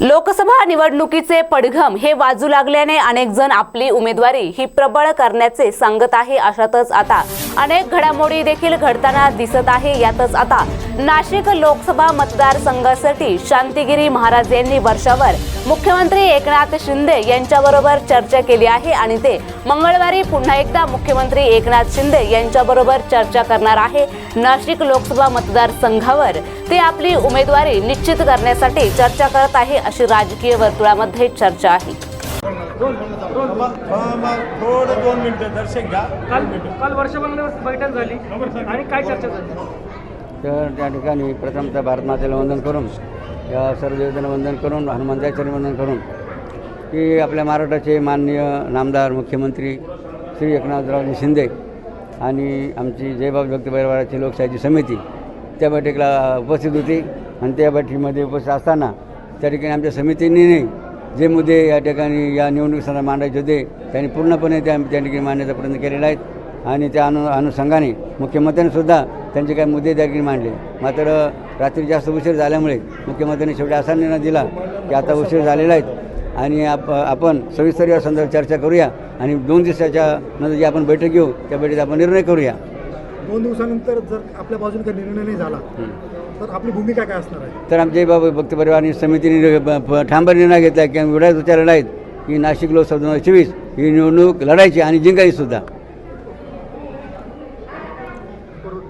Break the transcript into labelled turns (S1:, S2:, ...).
S1: लोकसभा निवडणुकीचे पडघम हे वाजू लागल्याने अनेक जण आपली उमेदवारी ही प्रबळ करण्याचे सांगत आहे अशातच आता अनेक घडामोडी देखील घडताना दिसत आहे. यातच आता नाशिक लोकसभा मतदारसंघासाठी शांतिगिरी महाराज यांनी वर्षावर मुख्यमंत्री एकनाथ शिंदे यांच्याबरोबर चर्चा केली आहे आणि ते मंगळवारी पुन्हा एकदा मुख्यमंत्री एकनाथ शिंदे यांच्याबरोबर चर्चा करणार आहे. नाशिक लोकसभा मतदारसंघावर ते आपली उमेदवारी निश्चित करण्यासाठी चर्चा करत आहे अशी राजकीय वर्तुळामध्ये चर्चा आहे.
S2: थोडं दोन मिनिटं दर्शक घ्या
S3: काल काल वर्षभर बैठक झाली. आणि काय चर्चा झाली?
S4: तर त्या ठिकाणी प्रथमतः भारतमातेला वंदन करून या सर्व वंदन करून हनुमंताचरण वंदन करून की आपल्या महाराष्ट्राचे माननीय नामदार मुख्यमंत्री श्री एकनाथरावजी शिंदे आणि आमची जयबाब भक्त परिवाराची लोकशाहीची समिती त्या बैठकीला उपस्थित होती. आणि त्या बैठकीमध्ये उपस्थित असताना त्या ठिकाणी आमच्या समितीने जे मुद्दे या ठिकाणी या निवडणुकीसाठी मांडायचे होते त्यांनी पूर्णपणे त्या त्या ठिकाणी मांडण्याचा प्रयत्न केलेला आहे. आणि त्या अनु अनुषंगाने मुख्यमंत्र्यांनी सुद्धा त्यांचे काही मुद्दे त्या ठिकाणी मांडले. मात्र रात्री जास्त उशीर झाल्यामुळे मुख्यमंत्र्यांनी शेवटी असा निर्णय दिला की आता उशीर झालेला आहे. आणि आप आपण सविस्तर या संदर्भात चर्चा करूया आणि दोन दिवसाच्या नंतर जी आपण बैठक घेऊ त्या बैठकीत आपण निर्णय करूया.
S2: दोन दिवसानंतर जर आपल्या बाजूने काही निर्णय नाही झाला तर आपली भूमिका काय असणार आहे?
S4: तर आमचे बाबा भक्त परिवाराने समितीने ठामपणे निर्णय घेतला की एवढ्याच विचारला आहेत की नाशिक लोकसभा दोन हजार चोवीस ही निवडणूक लढायची आणि जिंकायची सुद्धा.